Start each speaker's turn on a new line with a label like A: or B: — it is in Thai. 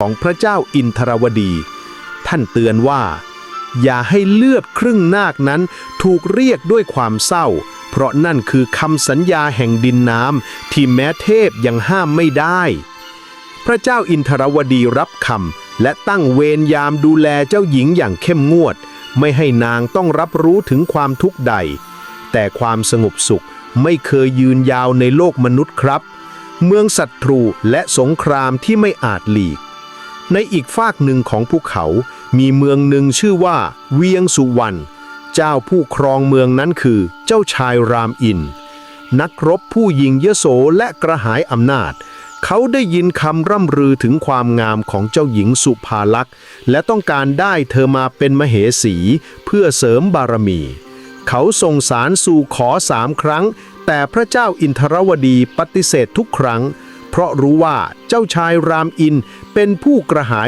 A: ของพระเจ้าอินทรวดี ท่านเตือนว่า อย่าให้เลือดครึ่งนาคนั้นถูกเรียกด้วยความเศร้า เพราะนั่นคือคำสัญญาแห่งดินน้ำที่แม้เทพยังห้ามไม่ได้ พระเจ้าอินทรวดีรับคำและตั้งเวรยามดูแลเจ้าหญิงอย่างเข้มงวด ไม่ให้นางต้องรับรู้ถึงความทุกข์ใด แต่ความสงบสุขไม่เคยยืนยาวในโลกมนุษย์ครับ เมืองศัตรูและสงครามที่ไม่อาจหลีก ในอีกฝากหนึ่งของภูเขา มีเมืองหนึ่งชื่อว่า เวียงสุวรรณ เจ้าผู้ครองเมืองนั้นคือ เจ้าชายรามอิน นักรบผู้ยิงเยโสและกระหายอำนาจ เขาได้ยินคำร่ำรือถึงความงามของเจ้าหญิงสุภาลักษณ์และต้องการได้เธอมาเป็นมเหสี เพื่อเสริมบารมี เขาส่งสารสู่ขอสามครั้ง แต่พระเจ้าอินทรวดีปฏิเสธทุกครั้ง เพราะรู้ว่าเจ้าชายรามอินเป็นผู้กระหาย